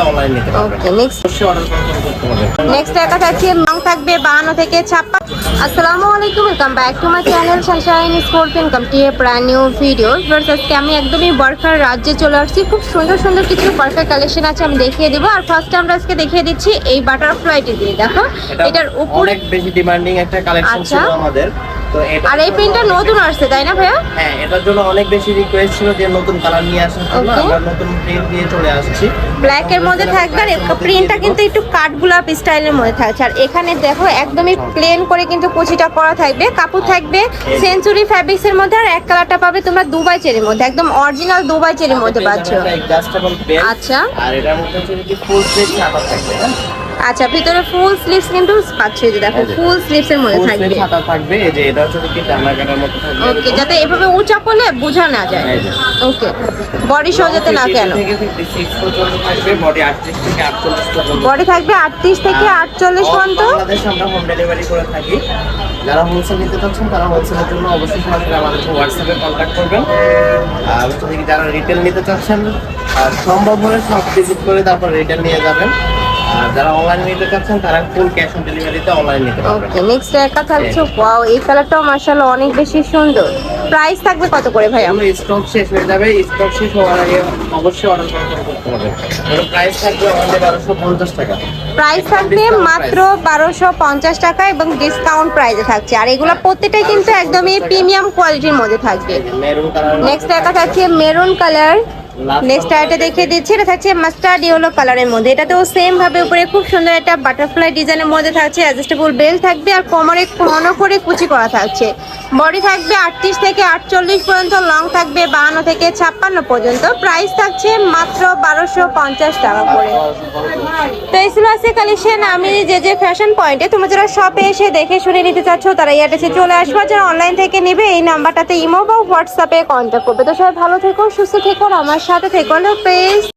নিতে অনলাইন নিতে পারবেন। ওকে নেক্সট অর্ডার করতে পারবেন নেক্সট একা থাকছে রং থাকবে বাহান্ন থেকে ছাপ্পান্ন। আসসালামু আলাইকুম welcome back to my channel sunshine sport income T a brand new video আজকে আমি একদমই বরফার রাজ্যে চলে আসছি। খুব সুন্দর সুন্দর কিছু বরফার কালেকশন আছে আমি দেখিয়ে দেবো। আর ফার্স্ট আমরা আজকে দেখিয়ে দিচ্ছি এই বাটারফ্লাইটি দিয়ে দেখো। এটার উপরে অনেক বেশি ডিমান্ডিং একটা কালেকশন আচ্ছা। ছিল আমাদের। তো এটা আর এই প্রিন্টটা নতুন আসছে তাই না ভাইয়া? হ্যাঁ এটার জন্য অনেক বেশি রিকোয়েস্ট ছিল যে নতুন কালার নিয়ে আসার জন্য আমরা নতুন প্রিন্ট দিয়ে চলে আসছি। ব্ল্যাক এর মধ্যে থাকবে আর প্রিন্টটা কিন্তু একটু কাঠগোলাপ স্টাইলের মধ্যে থাকছে। আর এখানে দেখো একদমই প্লেন করে কিন্তু কুচিটা করা থাকবে কাপড় থাকবে সেঞ্চুরি ফ্যাব্রিক্স এর মধ্যে আর এক কালারটা পাবে তোমরা দুবাই চেরির মধ্যে একদম অরিজিনাল দুবাই চেরির মধ্যে পাচ্ছ। আচ্ছা। আর এটার মধ্যে ফুল থাকবে হ্যাঁ? আচ্ছা ভিতরে ফুল স্লিভস কিন্তু পাচ্ছ যে দেখো ফুল স্লিভস এর মধ্যে থাকবে। ছাতা থাকবে এই যে এটা হচ্ছে কি ডানা কাটার মতো থাকবে ওকে যাতে এভাবে উঁচা করলে বোঝা না যায়। ওকে বডি শো যাতে না কেন। থেকে 56 পর্যন্ত থাকবে বডি 38 থেকে 48 পর্যন্ত। বডি বাংলাদেশে আমরা হোম ডেলিভারি করে থাকি। যারা হোলসেল নিতে চাচ্ছেন তারা হোলসেলের জন্য অবশ্যই সরাসরি আমাদেরকে হোয়াটসঅ্যাপে কন্ট্যাক্ট করবেন। আর হচ্ছে কি যারা রিটেল নিতে চাচ্ছেন আর সম্ভব হলে সব ভিজিট করে তারপর রিটেল নিয়ে যাবেন। যারা অনলাইন নিতে চাচ্ছেন তারা ফুল ক্যাশ অন ডেলিভারিতে অনলাইন নিতে পারবেন। ওকে নেক্সট একা থাকছে ওয়াও এই কালারটাও অনেক বেশি সুন্দর। প্রাইস থাকবে কত করে স্টক শেষ হয়ে যাবে স্টক শেষ হওয়ার আগে অবশ্যই অর্ডার করতে হবে। এর প্রাইস থাকবে টাকা। প্রাইস থাকবে মাত্র বারোশো পঞ্চাশ টাকা এবং ডিসকাউন্ট প্রাইসে থাকছে। আর এগুলো প্রত্যেকটাই কিন্তু একদমই প্রিমিয়াম কোয়ালিটির মধ্যে থাকবে। নেক্সট থাকছে মেরুন কালার নেক্সট আরেকটা দেখিয়ে দিচ্ছি এটা থাকছে মাস্টার্ড ইয়েলো কালারের মধ্যে। এটাতেও সেম ভাবে উপরে খুব সুন্দর একটা বাটারফ্লাই ডিজাইনের মধ্যে থাকছে অ্যাডজাস্টেবল বেল থাকবে আর কোমরে ঘন করে কুচি করা থাকছে। বডি থাকবে আটত্রিশ থেকে আটচল্লিশ পর্যন্ত লং থাকবে বাহান্ন থেকে ছাপ্পান্ন পর্যন্ত। প্রাইস থাকছে মাত্র বারোশো পঞ্চাশ টাকা করে। তো এই ছিল আজকে কালেকশন আমি যে যে ফ্যাশন পয়েন্টে তোমরা যারা শপে এসে দেখে শুনে নিতে চাচ্ছ তারা এই অ্যাড্রেসে চলে আসবে। যারা অনলাইন থেকে নেবে এই নাম্বারটাতে ইমো বা হোয়াটসঅ্যাপে কন্ট্যাক্ট করবে। তো সবাই ভালো থেকো সুস্থ থেকো আমার সাথে থেকো পেজ